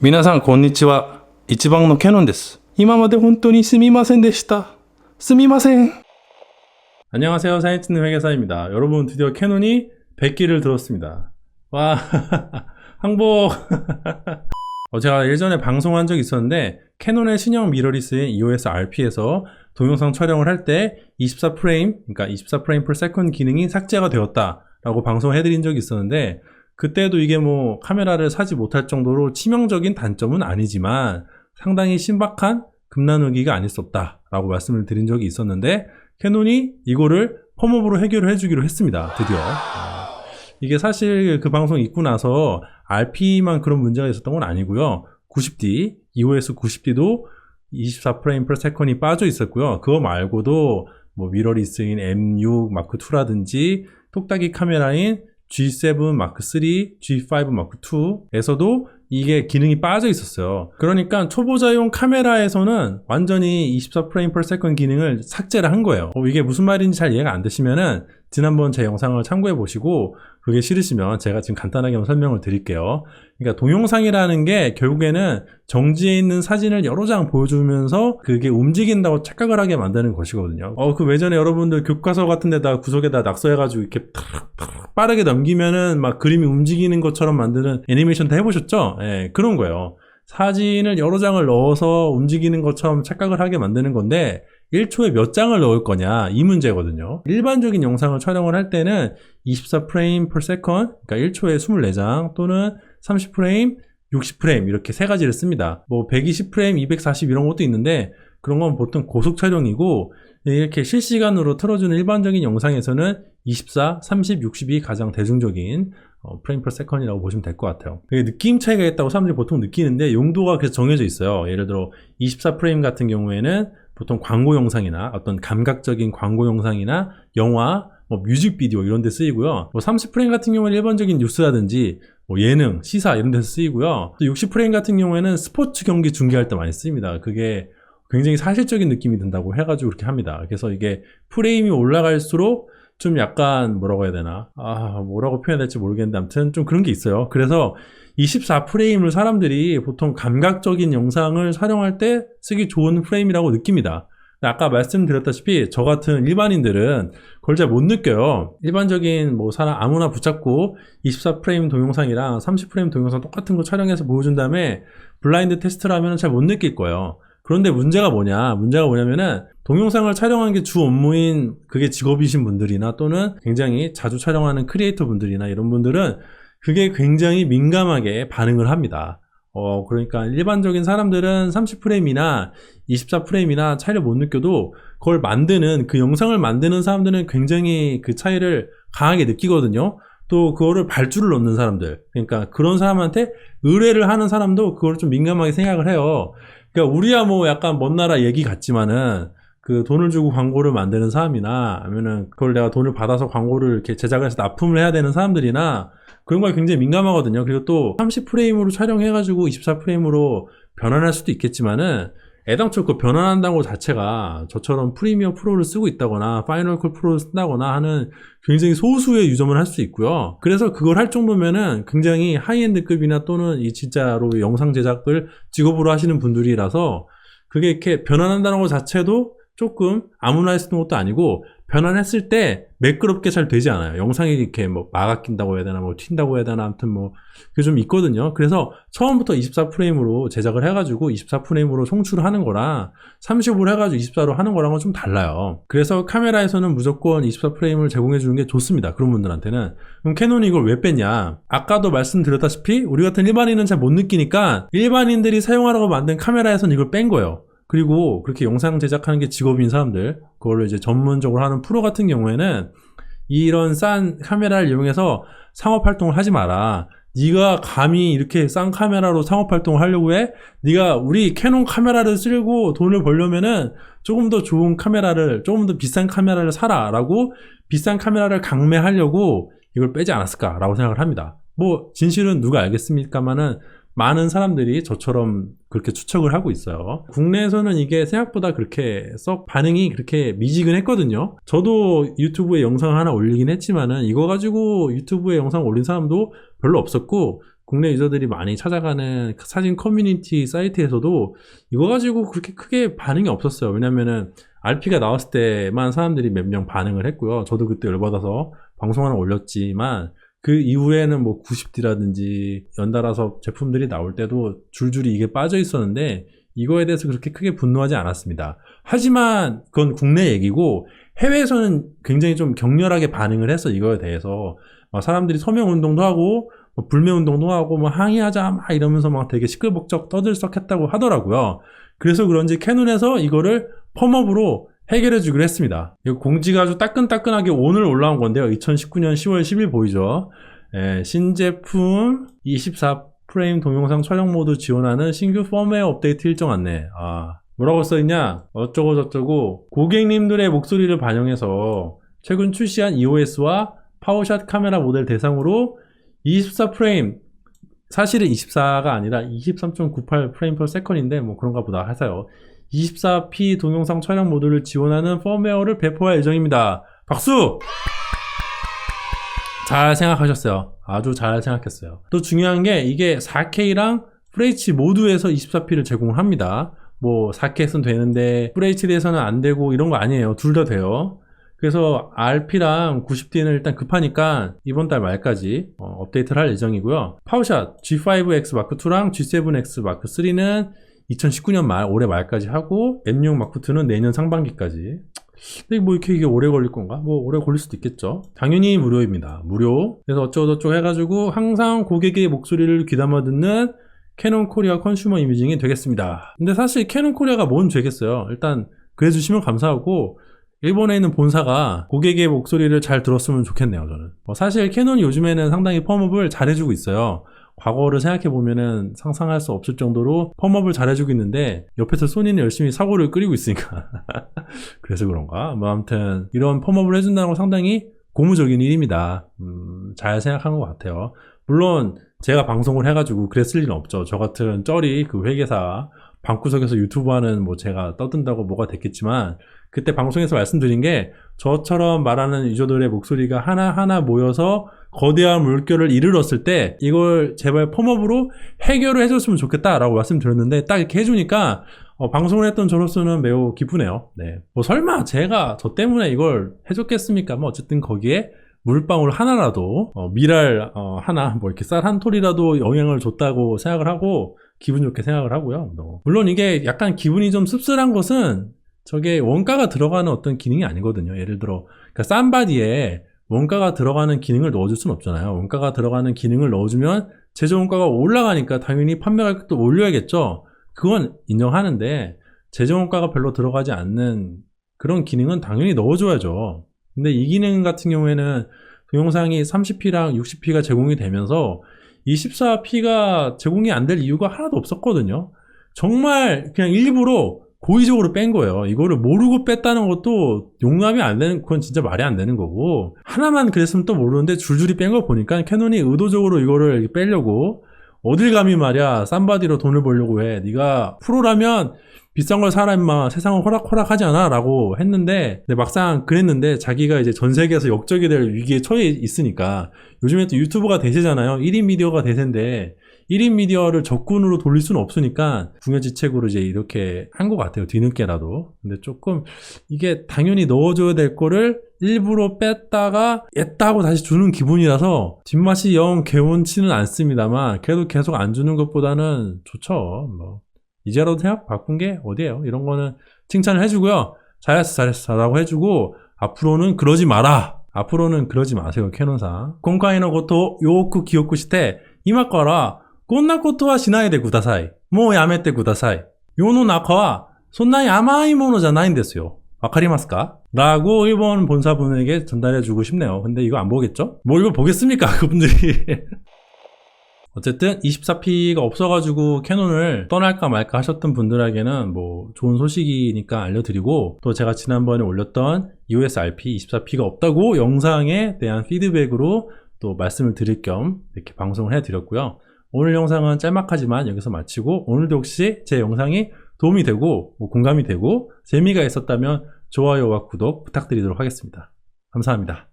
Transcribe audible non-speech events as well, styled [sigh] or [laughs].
皆さんこんにちは。一番のキャノンです。今まで本当にすみませんでした。すみません。 안녕하세요. 사이트는 회계사입니다. 여러분 드디어 캐논이 100기를 들었습니다. 와, [laughs] 항복. [laughs] 어, 제가 예전에 방송한 적이 있었는데 캐논의 신형 미러리스인 EOS RP에서 동영상 촬영을 할 때 24프레임, 그러니까 24프레임 per second 기능이 삭제가 되었다라고 방송해드린 적이 있었는데 그때도 이게 뭐 카메라를 사지 못할 정도로 치명적인 단점은 아니지만 상당히 신박한 금나누기가 아닐 수 없다라고 말씀을 드린 적이 있었는데 캐논이 이거를 펌업으로 해결을 해주기로 했습니다. 드디어. 아, 이게 사실 그 방송 있고 나서 RP만 그런 문제가 있었던 건 아니고요. 90D, EOS 90D도 24프레임 per second이 빠져 있었고요. 그거 말고도 뭐 미러리스인 M6 마크 2라든지 똑딱이 카메라인 G7 마크 3, G5 마크 2에서도 이게 기능이 빠져 있었어요. 그러니까 초보자용 카메라에서는 완전히 24프레임 per second 기능을 삭제를 한 거예요. 어, 이게 무슨 말인지 잘 이해가 안 되시면은 지난번 제 영상을 참고해 보시고 그게 싫으시면 제가 지금 간단하게 한번 설명을 드릴게요. 그러니까 동영상이라는 게 결국에는 정지해 있는 사진을 여러 장 보여주면서 그게 움직인다고 착각을 하게 만드는 것이거든요. 어, 그 외전에 여러분들 교과서 같은 데다 구석에다 낙서해가지고 이렇게 탁탁 빠르게 넘기면은 막 그림이 움직이는 것처럼 만드는 애니메이션 다 해보셨죠? 예, 그런 거예요. 사진을 여러 장을 넣어서 움직이는 것처럼 착각을 하게 만드는 건데 1초에 몇 장을 넣을 거냐 이 문제거든요. 일반적인 영상을 촬영을 할 때는 24프레임 per second 그러니까 1초에 24장 또는 30프레임 60프레임 이렇게 세 가지를 씁니다. 뭐 120프레임, 240 이런 것도 있는데 그런 건 보통 고속 촬영이고 이렇게 실시간으로 틀어주는 일반적인 영상에서는 24, 30, 60이 가장 대중적인 어, 프레임 per second이라고 보시면 될 것 같아요. 되게 느낌 차이가 있다고 사람들이 보통 느끼는데 용도가 그래서 정해져 있어요. 예를 들어 24 프레임 같은 경우에는 보통 광고 영상이나 어떤 감각적인 광고 영상이나 영화, 뭐 뮤직비디오 이런 데 쓰이고요. 뭐 30프레임 같은 경우는 일반적인 뉴스라든지 뭐 예능, 시사 이런 데서 쓰이고요. 또 60프레임 같은 경우에는 스포츠 경기 중계할 때 많이 쓰입니다. 그게 굉장히 사실적인 느낌이 든다고 해가지고 그렇게 합니다. 그래서 이게 프레임이 올라갈수록 좀 약간 뭐라고 해야 되나 아 뭐라고 표현해야 될지 모르겠는데 아무튼 좀 그런 게 있어요 그래서 24프레임을 사람들이 보통 감각적인 영상을 촬영할 때 쓰기 좋은 프레임이라고 느낍니다. 아까 말씀드렸다시피 저 같은 일반인들은 그걸 잘 못 느껴요. 일반적인 뭐 사람 아무나 붙잡고 24프레임 동영상이랑 30프레임 동영상 똑같은 거 촬영해서 보여준 다음에 블라인드 테스트를 하면 잘 못 느낄 거예요. 그런데 문제가 뭐냐? 문제가 뭐냐면은 동영상을 촬영하는 게 주 업무인 그게 직업이신 분들이나 또는 굉장히 자주 촬영하는 크리에이터 분들이나 이런 분들은 그게 굉장히 민감하게 반응을 합니다. 어, 그러니까 일반적인 사람들은 30프레임이나 24프레임이나 차이를 못 느껴도 그걸 만드는 그 영상을 만드는 사람들은 굉장히 그 차이를 강하게 느끼거든요. 또 그거를 발주를 넣는 사람들. 그러니까 그런 사람한테 의뢰를 하는 사람도 그걸 좀 민감하게 생각을 해요. 그러니까 우리야 뭐 약간 먼 나라 얘기 같지만은 그 돈을 주고 광고를 만드는 사람이나 아니면은 그걸 내가 돈을 받아서 광고를 이렇게 제작을 해서 납품을 해야 되는 사람들이나 그런 거에 굉장히 민감하거든요. 그리고 또 30프레임으로 촬영해가지고 24프레임으로 변환할 수도 있겠지만은 애당초 그 변환한다는 것 자체가 저처럼 프리미어 프로를 쓰고 있다거나 파이널 컷 프로를 쓴다거나 하는 굉장히 소수의 유저만 할 수 있고요. 그래서 그걸 할 정도면은 굉장히 하이엔드급이나 또는 이 진짜로 영상 제작을 직업으로 하시는 분들이라서 그게 이렇게 변환한다는 것 자체도 조금 아무나 있는 것도 아니고 변환했을 때 매끄럽게 잘 되지 않아요. 영상이 이렇게 뭐 막아 낀다고 해야 되나 뭐 튄다고 해야 되나 아무튼 뭐 그게 좀 있거든요. 그래서 처음부터 24프레임으로 제작을 해가지고 24프레임으로 송출을 하는 거랑 30으로 해가지고 24로 하는 거랑은 좀 달라요. 그래서 카메라에서는 무조건 24프레임을 제공해 주는 게 좋습니다. 그런 분들한테는. 그럼 캐논이 이걸 왜 뺐냐? 아까도 말씀드렸다시피 우리 같은 일반인은 잘 못 느끼니까 일반인들이 사용하라고 만든 카메라에서는 이걸 뺀 거예요. 그리고 그렇게 영상 제작하는 게 직업인 사람들, 그걸로 이제 전문적으로 하는 프로 같은 경우에는 이런 싼 카메라를 이용해서 상업 활동을 하지 마라. 네가 감히 이렇게 싼 카메라로 상업 활동을 하려고 해? 네가 우리 캐논 카메라를 쓰고 돈을 벌려면은 조금 더 좋은 카메라를, 조금 더 비싼 카메라를 사라라고 비싼 카메라를 강매하려고 이걸 빼지 않았을까라고 생각을 합니다. 뭐 진실은 누가 알겠습니까만은 많은 사람들이 저처럼 그렇게 추측을 하고 있어요. 국내에서는 이게 생각보다 그렇게 썩 반응이 그렇게 미지근했거든요. 저도 유튜브에 영상 하나 올리긴 했지만은 이거 가지고 유튜브에 영상 올린 사람도 별로 없었고 국내 유저들이 많이 찾아가는 사진 커뮤니티 사이트에서도 이거 가지고 그렇게 크게 반응이 없었어요. 왜냐면은 RP가 나왔을 때만 사람들이 몇 명 반응을 했고요. 저도 그때 열받아서 방송 하나 올렸지만 그 이후에는 뭐 90D라든지 연달아서 제품들이 나올 때도 줄줄이 이게 빠져 있었는데 이거에 대해서 그렇게 크게 분노하지 않았습니다. 하지만 그건 국내 얘기고 해외에서는 굉장히 좀 격렬하게 반응을 했어 이거에 대해서 막 사람들이 서명 운동도 하고 뭐 불매 운동도 하고 뭐 항의하자 막 이러면서 막 되게 시끌벅적 떠들썩했다고 하더라고요. 그래서 그런지 캐논에서 이거를 펌업으로 해결해 주기로 했습니다. 이거 공지가 아주 따끈따끈하게 오늘 올라온 건데요. 2019년 10월 10일 보이죠? 예, 신제품 24 프레임 동영상 촬영 모드 지원하는 신규 펌웨어 업데이트 일정 안내. 아, 뭐라고 써있냐? 어쩌고 저쩌고 고객님들의 목소리를 반영해서 최근 출시한 EOS와 파워샷 카메라 모델 대상으로 24 프레임 사실은 24가 아니라 23.98 프레임 per 세컨인데 뭐 그런가 보다 해서요. 24p 동영상 촬영 모드를 지원하는 펌웨어를 배포할 예정입니다. 박수! 잘 생각하셨어요. 아주 잘 생각했어요. 또 중요한 게 이게 4K랑 FH 모두에서 24p를 제공합니다. 뭐 4K에서는 되는데 FHD에서는 안 되고 이런 거 아니에요. 둘 다 돼요. 그래서 RP랑 90D는 일단 급하니까 이번 달 말까지 어, 업데이트를 할 예정이고요. 파워샷 G5X Mark2랑 G7X Mark3는 2019년 말 올해 말까지 하고 M6 Mark2는 내년 상반기까지. 근데 뭐 이렇게 이게 오래 걸릴 건가? 뭐 오래 걸릴 수도 있겠죠. 당연히 무료입니다. 무료. 그래서 어쩌고저쩌고 해가지고 항상 고객의 목소리를 귀담아 듣는 캐논 코리아 컨슈머 이미징이 되겠습니다. 근데 사실 캐논 코리아가 뭔 죄겠어요. 일단 그래주시면 감사하고 일본에 있는 본사가 고객의 목소리를 잘 들었으면 좋겠네요, 저는. 어, 사실 캐논이 요즘에는 상당히 펌업을 잘해주고 있어요. 과거를 생각해 보면은 상상할 수 없을 정도로 펌업을 잘해주고 있는데 옆에서 소니는 열심히 사고를 끓이고 있으니까. [laughs] 그래서 그런가? 뭐 아무튼 이런 펌업을 해준다는 건 상당히 고무적인 일입니다. 음, 잘 생각한 것 같아요. 물론 제가 방송을 해가지고 그랬을 리는 없죠. 저 같은 쩌리 그 회계사 방구석에서 유튜브 하는 뭐 제가 떠든다고 뭐가 됐겠지만 그때 방송에서 말씀드린 게 저처럼 말하는 유저들의 목소리가 하나하나 모여서 거대한 물결을 이르렀을 때 이걸 제발 펌업으로 해결을 해줬으면 좋겠다라고 말씀드렸는데 딱 이렇게 해주니까 어, 방송을 했던 저로서는 매우 기쁘네요. 네. 뭐 설마 제가 저 때문에 이걸 해줬겠습니까? 뭐 어쨌든 거기에 물방울 하나라도 어, 미랄 어, 하나 뭐 이렇게 쌀 한 톨이라도 영향을 줬다고 생각을 하고 기분 좋게 생각을 하고요. 뭐. 물론 이게 약간 기분이 좀 씁쓸한 것은 저게 원가가 들어가는 어떤 기능이 아니거든요. 예를 들어 그러니까 쌈바디에 원가가 들어가는 기능을 넣어줄 수는 없잖아요. 원가가 들어가는 기능을 넣어주면 제조 원가가 올라가니까 당연히 판매 가격도 올려야겠죠. 그건 인정하는데 제조 원가가 별로 들어가지 않는 그런 기능은 당연히 넣어줘야죠. 근데 이 기능 같은 경우에는 동영상이 30p랑 60p가 제공이 되면서 24p가 제공이 안 될 이유가 하나도 없었거든요. 정말 그냥 일부러 고의적으로 뺀 거예요. 이거를 모르고 뺐다는 것도 용납이 안 되는, 그건 진짜 말이 안 되는 거고. 하나만 그랬으면 또 모르는데 줄줄이 뺀 걸 보니까 캐논이 의도적으로 이거를 빼려고 어딜 감히 말이야 쌈바디로 돈을 벌려고 해. 네가 프로라면 비싼 걸 사라 임마 세상은 호락호락하지 않아 라고 했는데 근데 막상 그랬는데 자기가 이제 전 세계에서 역적이 될 위기에 처해 있으니까 요즘에 또 유튜브가 대세잖아요 1인 미디어가 대세인데 1인 미디어를 적군으로 돌릴 수는 없으니까 궁여지책으로 이제 이렇게 한 것 같아요 뒤늦게라도 근데 조금 이게 당연히 넣어줘야 될 거를 일부러 뺐다가 뺐다고 다시 주는 기분이라서 뒷맛이 영 개운치는 않습니다만 그래도 계속 안 주는 것보다는 좋죠 뭐 이제라도 생각 바꾼 게 어디예요? 이런 거는 칭찬을 해주고요. 잘했어, 잘했어, 라고 해주고, 앞으로는 그러지 마라. 앞으로는 그러지 마세요, 캐논상. 공카이노 고토 요크 기요크 시테, 이마카라, 꼰나 고토와 시나이데 구다사이. 뭐 야메테 구다사이. 요노 나카와, 손나이 아마이 모노じゃないんですよ. 와카리마스까? 라고 일본 본사분에게 전달해주고 싶네요. 근데 이거 안 보겠죠? 뭐 이거 보겠습니까? [laughs] 그분들이. 어쨌든 24p가 없어가지고 캐논을 떠날까 말까 하셨던 분들에게는 뭐 좋은 소식이니까 알려드리고 또 제가 지난번에 올렸던 EOS RP 24p가 없다고 영상에 대한 피드백으로 또 말씀을 드릴 겸 이렇게 방송을 해드렸고요. 오늘 영상은 짤막하지만 여기서 마치고 오늘도 혹시 제 영상이 도움이 되고 뭐 공감이 되고 재미가 있었다면 좋아요와 구독 부탁드리도록 하겠습니다. 감사합니다.